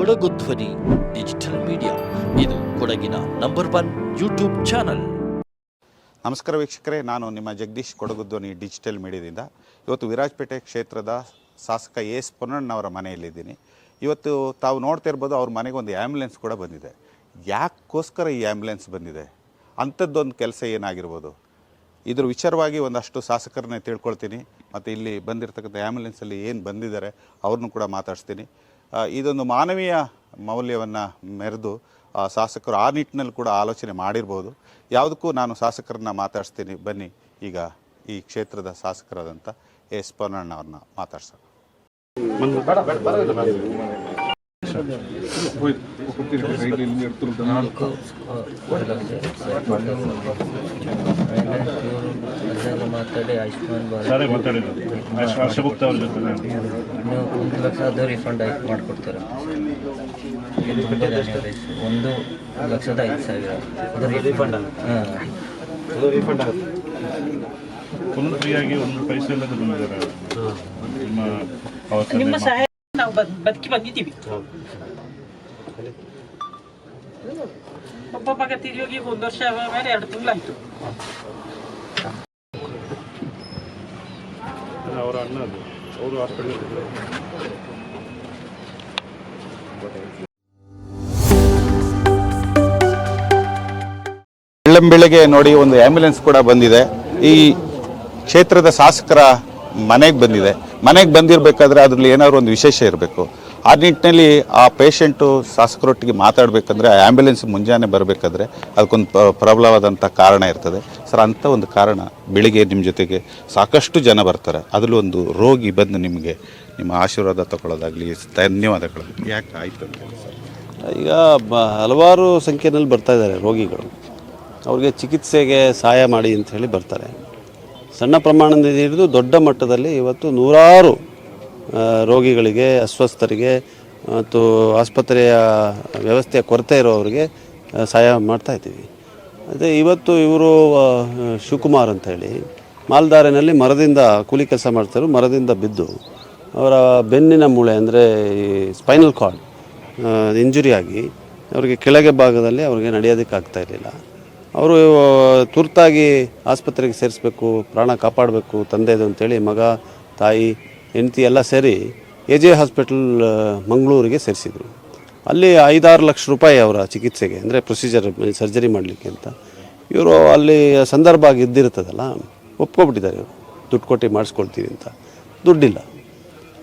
ಕೊಡಗು ಧ್ವನಿ digital media ಇದು ಕೊಡಗಿನ ನಂಬರ್ ಒನ್ ಯೂಟ್ಯೂಬ್ ಚಾನಲ್ ನಮಸ್ಕಾರ ವೀಕ್ಷಕರೇ, ನಾನು ನಿಮ್ಮ ಜಗದೀಶ್ ಕೊಡಗು ಧ್ವನಿ ಡಿಜಿಟಲ್ ಮೀಡಿಯಾದಿಂದ ಇವತ್ತು ವಿರಾಜಪೇಟೆ ಕ್ಷೇತ್ರದ ಶಾಸಕ ಎ ಎಸ್ ಪೊನ್ನಣ್ಣವರ ಮನೆಯಲ್ಲಿದ್ದೀನಿ. ಇವತ್ತು ತಾವು ನೋಡ್ತಾ ಇರ್ಬೋದು, ಅವ್ರ ಮನೆಗೆ ಒಂದು ಆ್ಯಂಬುಲೆನ್ಸ್ ಕೂಡ ಬಂದಿದೆ. ಯಾಕೋಸ್ಕರ ಈ ಆ್ಯಂಬುಲೆನ್ಸ್ ಬಂದಿದೆ? ಅಂಥದ್ದೊಂದು ಕೆಲಸ ಏನಾಗಿರ್ಬೋದು? ಇದ್ರ ವಿಚಾರವಾಗಿ ಒಂದಷ್ಟು ಶಾಸಕರನ್ನೇ ತಿಳ್ಕೊಳ್ತೀನಿ. ಮತ್ತು ಇಲ್ಲಿ ಬಂದಿರತಕ್ಕಂಥ ಆ್ಯಂಬುಲೆನ್ಸಲ್ಲಿ ಏನು ಬಂದಿದ್ದಾರೆ, ಅವ್ರನ್ನೂ ಕೂಡ ಮಾತಾಡಿಸ್ತೀನಿ. ಇದೊಂದು ಮಾನವೀಯ ಮೌಲ್ಯವನ್ನು ಮೆರೆದು ಶಾಸಕರು ಆ ನಿಟ್ಟಿನಲ್ಲಿ ಕೂಡ ಆಲೋಚನೆ ಮಾಡಿರ್ಬೋದು. ಯಾವುದಕ್ಕೂ ನಾನು ಶಾಸಕರನ್ನ ಮಾತಾಡಿಸ್ತೀನಿ. ಬನ್ನಿ, ಈಗ ಈ ಕ್ಷೇತ್ರದ ಶಾಸಕರಾದಂಥ ಎಸ್ ಪೊನ್ನಣ್ಣ ಅವ್ರನ್ನ ಮಾತಾಡ್ಸೋಣ ನಾಲ್ಕು ಮಾತಾಡಿ ಆಯುಷ್ಮಾನ್ ಅವ್ರ ನೀವು. ಒಂದು ಲಕ್ಷ ಅದು ರಿಫಂಡ್ ಮಾಡಿಕೊಡ್ತಾರೆ? ಧನ್ಯವಾದ ಒಂದು ಲಕ್ಷದ ಐದು ಸಾವಿರ. ಅದು ರಿಫಂಡ್ ಹಾಂ. ಫುಲ್ ಫ್ರೀಯಾಗಿ ಒಂದು ಪೈಸೆ ಇಲ್ಲದೆ ನಿಮ್ಮ ಅವಕಾಶ ನಿಮ್ಮ ಸಹಾಯ ನಾವು ಬದ್- ಬದುಕಿ ಬಂದಿದ್ದೀವಿ ಒಬ್ಬ ಮಗ ತಿರುಗಿ ಒಂದು ವರ್ಷ ಮೇಲೆ ಎರಡು ತಿಂಗಳಾಯ್ತು. ಅವರ ಅಣ್ಣ ಅವರು ಹಾಸ್ಪಿಟಲ್ ಬೆಳ್ಳಂಬೆಳಗ್ಗೆ ನೋಡಿ ಒಂದು ಆ್ಯಂಬುಲೆನ್ಸ್ ಕೂಡ ಬಂದಿದೆ. ಈ ಕ್ಷೇತ್ರದ ಶಾಸಕರ ಮನೆಗೆ ಬಂದಿದೆ. ಮನೆಗೆ ಬಂದಿರಬೇಕಾದ್ರೆ ಅದರಲ್ಲಿ ಏನಾದ್ರು ಒಂದು ವಿಶೇಷ ಇರಬೇಕು. ಆ ನಿಟ್ಟಿನಲ್ಲಿ ಆ ಪೇಷಂಟು, ಶಾಸಕರೊಟ್ಟಿಗೆ ಮಾತಾಡಬೇಕಂದ್ರೆ, ಆ ಆ್ಯಂಬುಲೆನ್ಸ್ ಮುಂಜಾನೆ ಬರಬೇಕಾದ್ರೆ ಅದಕ್ಕೊಂದು ಪ್ರ- ಪ್ರಬಲವಾದಂಥ ಕಾರಣ ಇರ್ತದೆ. ಸರ್, ಅಂಥ ಒಂದು ಕಾರಣ ಬೆಳಿಗ್ಗೆ ನಿಮ್ಮ ಜೊತೆಗೆ ಸಾಕಷ್ಟು ಜನ ಬರ್ತಾರೆ. ಅದರಲ್ಲಿ ಒಂದು ರೋಗಿ ಬಂದು ನಿಮಗೆ ನಿಮ್ಮ ಆಶೀರ್ವಾದ ತಗೊಳ್ಳೋದಾಗಲಿ, ಧನ್ಯವಾದಗಳು. ಯಾಕೆ ಆಯಿತು ಅಂತ ಈಗ ಬ, ಹಲವಾರು ಸಂಖ್ಯೆಯಲ್ಲಿ ಬರ್ತಾ ಇದ್ದಾರೆ ರೋಗಿಗಳು. ಅವ್ರಿಗೆ ಚಿಕಿತ್ಸೆಗೆ ಸಹಾಯ ಮಾಡಿ ಅಂತ ಹೇಳಿ ಬರ್ತಾರೆ. ಸಣ್ಣ ಪ್ರಮಾಣದಿಂದ ಹಿಡಿದು ದೊಡ್ಡ ಮಟ್ಟದಲ್ಲಿ ಇವತ್ತು ನೂರಾರು ರೋಗಿಗಳಿಗೆ, ಅಸ್ವಸ್ಥರಿಗೆ ಮತ್ತು ಆಸ್ಪತ್ರೆಯ ವ್ಯವಸ್ಥೆಯ ಕೊರತೆ ಇರೋರಿಗೆ ಸಹಾಯ ಮಾಡ್ತಾ ಇದ್ದೀವಿ. ಅದೇ ಇವತ್ತು ಇವರು ಶಿವಕುಮಾರ್ ಅಂತ ಹೇಳಿ, ಮಾಲ್ದಾರಿನಲ್ಲಿ ಮರದಿಂದ ಕೂಲಿ ಕೆಲಸ ಮಾಡ್ತಾರೆ ಮರದಿಂದ ಬಿದ್ದು ಅವರ ಬೆನ್ನಿನ ಮೂಳೆ ಅಂದರೆ ಈ ಸ್ಪೈನಲ್ ಕಾರ್ಡ್ ಇಂಜುರಿ ಆಗಿ ಅವರಿಗೆ ಕೆಳಗೆ ಭಾಗದಲ್ಲಿ ಅವರಿಗೆ ನಡೆಯೋದಕ್ಕೆ ಇರಲಿಲ್ಲ. ಅವರು ತುರ್ತಾಗಿ ಆಸ್ಪತ್ರೆಗೆ ಸೇರಿಸ್ಬೇಕು, ಪ್ರಾಣ ಕಾಪಾಡಬೇಕು, ತಂದೆದು ಅಂತೇಳಿ ಮಗ, ತಾಯಿ, ಹೆಂಡತಿ ಎಲ್ಲ ಸೇರಿ ಎ ಜೆ ಹಾಸ್ಪಿಟಲ್ ಮಂಗಳೂರಿಗೆ ಸೇರಿಸಿದರು. ಅಲ್ಲಿ ಐದಾರು ಲಕ್ಷ ರೂಪಾಯಿ ಅವರ ಚಿಕಿತ್ಸೆಗೆ, ಅಂದರೆ ಪ್ರೊಸೀಜರ್ ಸರ್ಜರಿ ಮಾಡಲಿಕ್ಕೆ ಅಂತ. ಇವರು ಅಲ್ಲಿ ಸಂದರ್ಭ ಆಗಿ ಇದ್ದಿರ್ತದಲ್ಲ, ಒಪ್ಕೊಬಿಟ್ಟಿದ್ದಾರೆ ಇವರು. ದುಡ್ಡು ಕೊಟ್ಟು ಮಾಡಿಸ್ಕೊಳ್ತೀವಿ ಅಂತ. ದುಡ್ಡಿಲ್ಲ.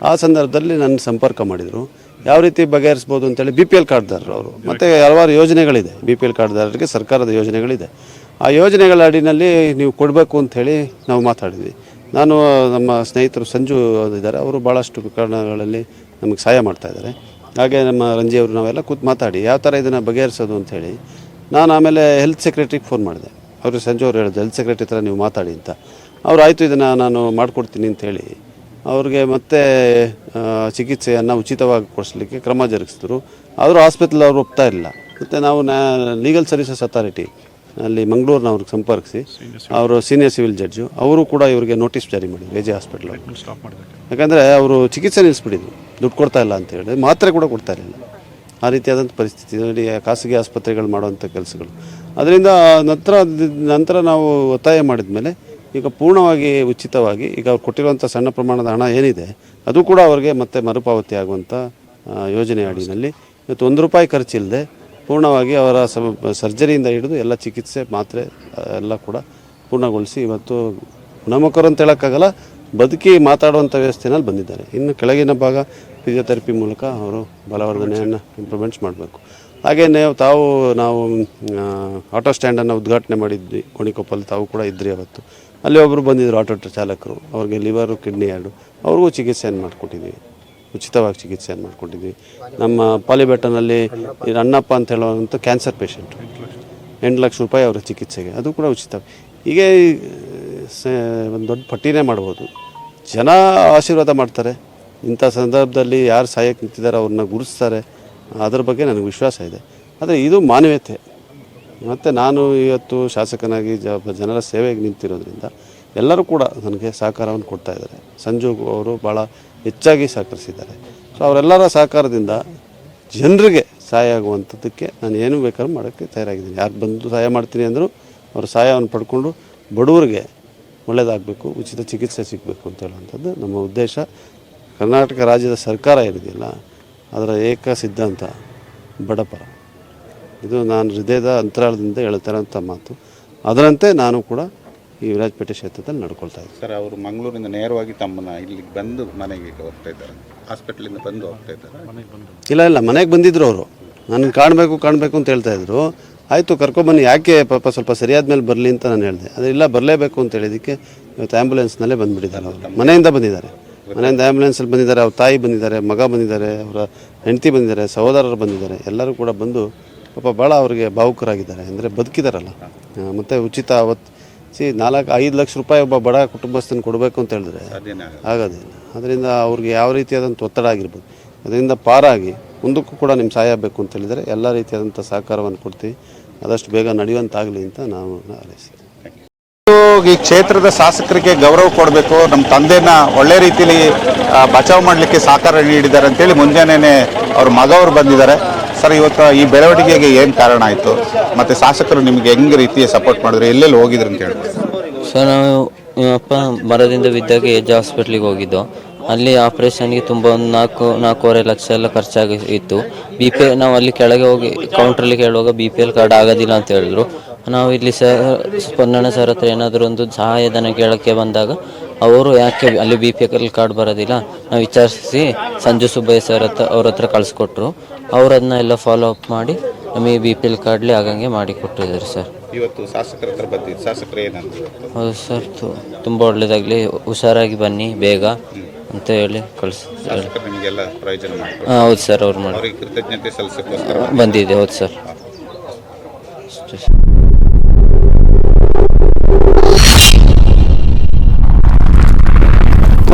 ಆ ಸಂದರ್ಭದಲ್ಲಿ ನನ್ನ ಸಂಪರ್ಕ ಮಾಡಿದರು. ಯಾವ ರೀತಿ ಬಗೆಹರಿಸ್ಬೋದು ಅಂತೇಳಿ ಬಿ ಪಿ ಎಲ್ ಕಾರ್ಡ್ದಾರರು ಅವರು. ಮತ್ತು ಹಲವಾರು ಯೋಜನೆಗಳಿದೆ. ಬಿ ಪಿ ಎಲ್ ಕಾರ್ಡ್ದಾರರಿಗೆ ಸರ್ಕಾರದ ಯೋಜನೆಗಳಿದೆ. ಆ ಯೋಜನೆಗಳ ಅಡಿನಲ್ಲಿ ನೀವು ಕೊಡಬೇಕು ಅಂಥೇಳಿ ನಾವು ಮಾತಾಡಿದ್ವಿ. ನಾನು, ನಮ್ಮ ಸ್ನೇಹಿತರು ಸಂಜು ಇದ್ದಾರೆ. ಅವರು ಭಾಳಷ್ಟು ಕಾರಣಗಳಲ್ಲಿ ನಮಗೆ ಸಹಾಯ ಮಾಡ್ತಾ ಇದ್ದಾರೆ. ಹಾಗೆ ನಮ್ಮ ರಂಜಿಯವರು ನಾವೆಲ್ಲ ಕೂತು ಮಾತಾಡಿ ಯಾವ ಥರ ಇದನ್ನು ಬಗೆಹರಿಸೋದು ಅಂಥೇಳಿ ನಾನು ಆಮೇಲೆ ಹೆಲ್ತ್ ಸೆಕ್ರೆಟ್ರಿಗೆ ಫೋನ್ ಮಾಡಿದೆ. ಅವರು ಸಂಜು ಅವರು ಹೇಳಿದ್ರು ಹೆಲ್ತ್ ಸೆಕ್ರೆಟ್ರಿ ಥರ ನೀವು ಮಾತಾಡಿ ಅಂತ. ಅವ್ರು, ಆಯಿತು, ಇದನ್ನು ನಾನು ಮಾಡಿಕೊಡ್ತೀನಿ ಅಂತೇಳಿ ಅವ್ರಿಗೆ ಮತ್ತೆ ಚಿಕಿತ್ಸೆಯನ್ನು ಉಚಿತವಾಗಿ ಕೊಡಿಸ್ಲಿಕ್ಕೆ ಕ್ರಮ ಜರುಗಿಸಿದ್ರು. ಆದರೂ ಆಸ್ಪತ್ರೆಲಿ ಅವರು ಒಪ್ತಾ ಇಲ್ಲ. ಮತ್ತು ನಾವು ನ್ಯಾ ಲೀಗಲ್ ಸರ್ವಿಸಸ್ ಅಥಾರಿಟಿ ಅಲ್ಲಿ ಮಂಗಳೂರಿನವ್ರಿಗೆ ಸಂಪರ್ಕಿಸಿ ಅವರು ಸೀನಿಯರ್ ಸಿವಿಲ್ ಜಡ್ಜು ಅವರು ಕೂಡ ಇವರಿಗೆ ನೋಟಿಸ್ ಜಾರಿ ಮಾಡಿದ್ರು ಎ ಜೆ ಹಾಸ್ಪಿಟ್ಲ್ ಯಾಕಂದರೆ ಅವರು ಚಿಕಿತ್ಸೆ ನಿಲ್ಲಿಸ್ಬಿಟ್ಟಿದ್ರು ದುಡ್ಡು ಕೊಡ್ತಾ ಇಲ್ಲ ಅಂತ ಹೇಳಿ ಮಾತ್ರೆ ಕೂಡ ಕೊಡ್ತಾ ಇರಲಿಲ್ಲ. ಆ ರೀತಿಯಾದಂಥ ಪರಿಸ್ಥಿತಿ ನೋಡಿ ಖಾಸಗಿ ಆಸ್ಪತ್ರೆಗಳು ಮಾಡುವಂಥ ಕೆಲಸಗಳು. ಅದರಿಂದ ನಂತರ ನಂತರ ನಾವು ಒತ್ತಾಯ ಮಾಡಿದ ಮೇಲೆ ಈಗ ಪೂರ್ಣವಾಗಿ ಉಚಿತವಾಗಿ ಈಗ ಅವ್ರು ಕೊಟ್ಟಿರುವಂಥ ಸಣ್ಣ ಪ್ರಮಾಣದ ಹಣ ಏನಿದೆ, ಅದು ಕೂಡ ಅವರಿಗೆ ಮತ್ತೆ ಮರುಪಾವತಿ ಆಗುವಂಥ ಯೋಜನೆ ಅಡಿನಲ್ಲಿ ಇವತ್ತು ಒಂದು ರೂಪಾಯಿ ಖರ್ಚಿಲ್ಲದೆ ಪೂರ್ಣವಾಗಿ ಅವರ ಸರ್ಜರಿಯಿಂದ ಹಿಡಿದು ಎಲ್ಲ ಚಿಕಿತ್ಸೆ ಮಾತ್ರೆ ಎಲ್ಲ ಕೂಡ ಪೂರ್ಣಗೊಳಿಸಿ ಇವತ್ತು ಗುಣಮುಖರು ಅಂತ ಹೇಳೋಕ್ಕಾಗಲ್ಲ, ಬದುಕಿ ಮಾತಾಡುವಂಥ ವ್ಯವಸ್ಥೆನಲ್ಲಿ ಬಂದಿದ್ದಾರೆ. ಇನ್ನು ಕೆಳಗಿನ ಭಾಗ ಫಿಸಿಯೋಥೆರಪಿ ಮೂಲಕ ಅವರು ಬಲವರ್ಧನೆಯನ್ನು ಇಂಪ್ರೂವ್ಮೆಂಟ್ಸ್ ಮಾಡಬೇಕು. ಹಾಗೆಯೇ ತಾವು ನಾವು ಆಟೋ ಸ್ಟ್ಯಾಂಡನ್ನು ಉದ್ಘಾಟನೆ ಮಾಡಿದ್ವಿ ಕೋಣಿಕೊಪ್ಪಲ್ಲಿ ತಾವು ಕೂಡ ಇದ್ರಿ ಅವತ್ತು. ಅಲ್ಲಿ ಒಬ್ಬರು ಬಂದಿದ್ದರು ಆಟೋ ಚಾಲಕರು. ಅವ್ರಿಗೆ ಲಿವರು, ಕಿಡ್ನಿ ಎರಡು. ಅವ್ರಿಗೂ ಚಿಕಿತ್ಸೆಯನ್ನು ಮಾಡಿಕೊಟ್ಟಿದ್ವಿ. ಉಚಿತವಾಗಿ ಚಿಕಿತ್ಸೆಯನ್ನು ಮಾಡಿಕೊಟ್ಟಿದ್ವಿ. ನಮ್ಮ ಪಾಲಿಬೆಟ್ಟನಲ್ಲಿ ಅಣ್ಣಪ್ಪ ಅಂತ ಹೇಳುವಂಥ ಕ್ಯಾನ್ಸರ್ ಪೇಷಂಟು. ಎಂಟು ಲಕ್ಷ ರೂಪಾಯಿ ಅವರ ಚಿಕಿತ್ಸೆಗೆ. ಅದು ಕೂಡ ಉಚಿತ. ಹೀಗೆ ಒಂದು ದೊಡ್ಡ ಪಟ್ಟಿನೇ ಮಾಡ್ಬೋದು. ಜನ ಆಶೀರ್ವಾದ ಮಾಡ್ತಾರೆ. ಇಂಥ ಸಂದರ್ಭದಲ್ಲಿ ಯಾರು ಸಹಾಯಕ್ಕೆ ನಿಂತಿದ್ದಾರೆ, ಅವ್ರನ್ನ ಗುರುತಿಸ್ತಾರೆ. ಅದ್ರ ಬಗ್ಗೆ ನನಗೆ ವಿಶ್ವಾಸ ಇದೆ. ಆದರೆ ಇದು ಮಾನವೀಯತೆ. ಮತ್ತು ನಾನು ಇವತ್ತು ಶಾಸಕನಾಗಿ ಜನರ ಸೇವೆಗೆ ನಿಂತಿರೋದ್ರಿಂದ ಎಲ್ಲರೂ ಕೂಡ ನನಗೆ ಸಹಕಾರವನ್ನು ಕೊಡ್ತಾ ಇದ್ದಾರೆ. ಸಂಜು ಅವರು ಭಾಳ ಹೆಚ್ಚಾಗಿ ಸಹಕರಿಸಿದ್ದಾರೆ. ಸೊ ಅವರೆಲ್ಲರ ಸಹಕಾರದಿಂದ ಜನರಿಗೆ ಸಹಾಯ ಆಗುವಂಥದ್ದಕ್ಕೆ ನಾನು ಏನು ಬೇಕಾದ್ರೂ ಮಾಡೋಕ್ಕೆ ತಯಾರಾಗಿದ್ದೀನಿ. ಯಾರು ಬಂದು ಸಹಾಯ ಮಾಡ್ತೀನಿ ಅಂದರೂ ಅವ್ರ ಸಹಾಯವನ್ನು ಪಡ್ಕೊಂಡು ಬಡವರಿಗೆ ಒಳ್ಳೆಯದಾಗಬೇಕು, ಉಚಿತ ಚಿಕಿತ್ಸೆ ಸಿಗಬೇಕು ಅಂತ ಹೇಳುವಂಥದ್ದು ನಮ್ಮ ಉದ್ದೇಶ. ಕರ್ನಾಟಕ ರಾಜ್ಯದ ಸರ್ಕಾರ ಏನಿದೆಯಲ್ಲ, ಅದರ ಏಕ ಸಿದ್ಧಾಂತ ಬಡಪರ ಇದು ನಾನು ಹೃದಯದ ಅಂತರಾಳದಿಂದ ಹೇಳ್ತಾರಂಥ ಮಾತು. ಅದರಂತೆ ನಾನು ಕೂಡ ಈ ವಿರಾಜಪೇಟೆ ಕ್ಷೇತ್ರದಲ್ಲಿ ನಡ್ಕೊಳ್ತಾ ಇದ್ದೀನಿ. ಸರ್ ಅವರು ಮಂಗಳೂರಿಂದ ನೇರವಾಗಿ ತಮ್ಮನ್ನ ಇಲ್ಲಿಗೆ ಬಂದು ಮನೆಗೆ ಹೋಗ್ತಾ ಇದ್ದಾರೆ. ಹಾಸ್ಪಿಟ್ಲಿಂದ ಬಂದು ಹೋಗ್ತಾ ಇದ್ದಾರೆ. ಇಲ್ಲ ಇಲ್ಲ ಮನೆಗೆ ಬಂದಿದ್ರು ಅವರು. ನನಗೆ ಕಾಣಬೇಕು ಕಾಣಬೇಕು ಅಂತ ಹೇಳ್ತಾ ಇದ್ರು. ಆಯಿತು ಕರ್ಕೊಂಬನ್ನಿ. ಯಾಕೆ ಪಾಪ ಸ್ವಲ್ಪ ಸರಿಯಾದ ಮೇಲೆ ಬರಲಿ ಅಂತ ನಾನು ಹೇಳಿದೆ. ಅದೇ ಇಲ್ಲ ಬರಲೇಬೇಕು ಅಂತ ಹೇಳಿದ್ದಕ್ಕೆ ಇವತ್ತು ಆ್ಯಂಬುಲೆನ್ಸ್ನಲ್ಲೇ ಬಂದುಬಿಟ್ಟಿದ್ದಾರೆ ಅವರು. ಮನೆಯಿಂದ ಬಂದಿದ್ದಾರೆ. ಮನೆಯಿಂದ ಆ್ಯಂಬುಲೆನ್ಸಲ್ಲಿ ಬಂದಿದ್ದಾರೆ ಅವ್ರ ತಾಯಿ ಬಂದಿದ್ದಾರೆ ಮಗ ಬಂದಿದ್ದಾರೆ ಅವರ ಹೆಂಡತಿ ಬಂದಿದ್ದಾರೆ ಸಹೋದರರು ಬಂದಿದ್ದಾರೆ. ಎಲ್ಲರೂ ಕೂಡ ಬಂದು ಪಾಪ ಭಾಳ ಅವರಿಗೆ ಭಾವುಕರಾಗಿದ್ದಾರೆ ಅಂದರೆ ಬದುಕಿದಾರಲ್ಲ. ಮತ್ತು ಉಚಿತ ಅವತ್ತು ಸಿ ನಾಲ್ಕು ಐದು ಲಕ್ಷ ರೂಪಾಯಿ ಒಬ್ಬ ಬಡ ಕುಟುಂಬಸ್ಥನ ಕೊಡಬೇಕು ಅಂತ ಹೇಳಿದ್ರೆ ಆಗೋದಿಲ್ಲ ಅದರಿಂದ ಅವ್ರಿಗೆ ಯಾವ ರೀತಿಯಾದಂಥ ಒತ್ತಡ ಆಗಿರ್ಬೋದು. ಅದರಿಂದ ಪಾರಾಗಿ ಮುಂದಕ್ಕೂ ಕೂಡ ನಿಮ್ಮ ಸಹಾಯ ಬೇಕು ಅಂತ ಹೇಳಿದರೆ ಎಲ್ಲ ರೀತಿಯಾದಂಥ ಸಹಕಾರವನ್ನು ಕೊಡ್ತೀವಿ. ಆದಷ್ಟು ಬೇಗ ನಡೆಯುವಂತಾಗಲಿ ಅಂತ ನಾವು ಹಾರೈಸ್ತೀವಿ ಈ ಕ್ಷೇತ್ರದ ಶಾಸಕರಿಗೆ ಗೌರವ ಕೊಡಬೇಕು. ನಮ್ಮ ತಂದೆನ ಒಳ್ಳೆ ರೀತಿಯಲ್ಲಿ ಬಚಾವ್ ಮಾಡಲಿಕ್ಕೆ ಸಹಕಾರ ನೀಡಿದ್ದಾರೆ ಅಂತೇಳಿ ಮುಂಜಾನೆ ಅವ್ರ ಮಗವರು ಬಂದಿದ್ದಾರೆ. ಸರ್, ಇವತ್ತು ಈ ಬೆಳವಣಿಗೆಗೆ ಏನು ಕಾರಣ ಆಯಿತು? ಮತ್ತು ಶಾಸಕರು ನಿಮಗೆ ಹೆಂಗೆ ರೀತಿಯ ಸಪೋರ್ಟ್ ಮಾಡಿದ್ರು? ಎಲ್ಲೆಲ್ಲಿ ಹೋಗಿದ್ರು ಅಂತ ಹೇಳಿ ಸರ್ ನಾವು ಅಪ್ಪ ಮರದಿಂದ ಬಿದ್ದಾಗ ಎಜ್ ಹಾಸ್ಪಿಟ್ಲಿಗೆ ಹೋಗಿದ್ದು. ಅಲ್ಲಿ ಆಪ್ರೇಷನ್ಗೆ ತುಂಬ ಒಂದು ನಾಲ್ಕು, ನಾಲ್ಕೂವರೆ ಲಕ್ಷ ಎಲ್ಲ ಖರ್ಚಾಗಿ ಇತ್ತು ಬಿ ಪಿ ನಾವು ಅಲ್ಲಿ ಕೆಳಗೆ ಹೋಗಿ ಕೌಂಟ್ರಲ್ಲಿ ಕೇಳುವಾಗ ಬಿ ಪಿ ಎಲ್ ಕಾರ್ಡ್ ಆಗೋದಿಲ್ಲ ಅಂತ ಹೇಳಿದ್ರು. ನಾವು ಇಲ್ಲಿ ಸರ್ ಸ್ಪಂದನ ಸರ್ ಹತ್ರ ಏನಾದರೂ ಒಂದು ಸಹಾಯಧನ ಕೇಳೋಕ್ಕೆ ಬಂದಾಗ ಅವರು ಯಾಕೆ ಅಲ್ಲಿ ಬಿ ಪಿ ಎಲ್ ಕಾರ್ಡ್ ಬರೋದಿಲ್ಲ? ನಾವು ವಿಚಾರಿಸಿ ಸಂಜು ಸುಬ್ಬಯ್ಯ ಸರ್ ಹತ್ರ ಅವ್ರ ಹತ್ರ ಕಳಿಸ್ಕೊಟ್ರು. ಅವ್ರು ಅದನ್ನ ಎಲ್ಲ ಫಾಲೋ ಅಪ್ ಮಾಡಿ ನಮಗೆ ಬಿ ಪಿ ಎಲ್ ಕಾರ್ಡ್ಲಿ ಆಗಂಗೆ ಮಾಡಿ ಕೊಟ್ಟಿದ್ದಾರೆ ಸರ್. ಇವತ್ತು ಶಾಸಕರ ಹತ್ರ ಬಂದಿದ್ದು ಶಾಸಕರು ಏನಂತ ಹೌದು ಸರ್ ತುಂಬ ಒಳ್ಳೆಯದಾಗಲಿ ಹುಷಾರಾಗಿ ಬನ್ನಿ ಬೇಗ ಅಂತ ಹೇಳಿ ಕಳಿಸ್ತಾರೆ ಶಾಸಕರು ನಿಮಗೆಲ್ಲ ಪ್ರಯೋಜನ ಮಾಡ್ತಾರೆ ಹಾಂ ಹೌದು ಸರ್ ಅವ್ರು ಮಾಡಿ ಅವರಿಗೆ ಕೃತಜ್ಞತೆ ಸಲ್ಲಿಸೋಕ್ಕೋಸ್ಕರ ಬಂದಿದೆ ಹೌದು ಸರ್.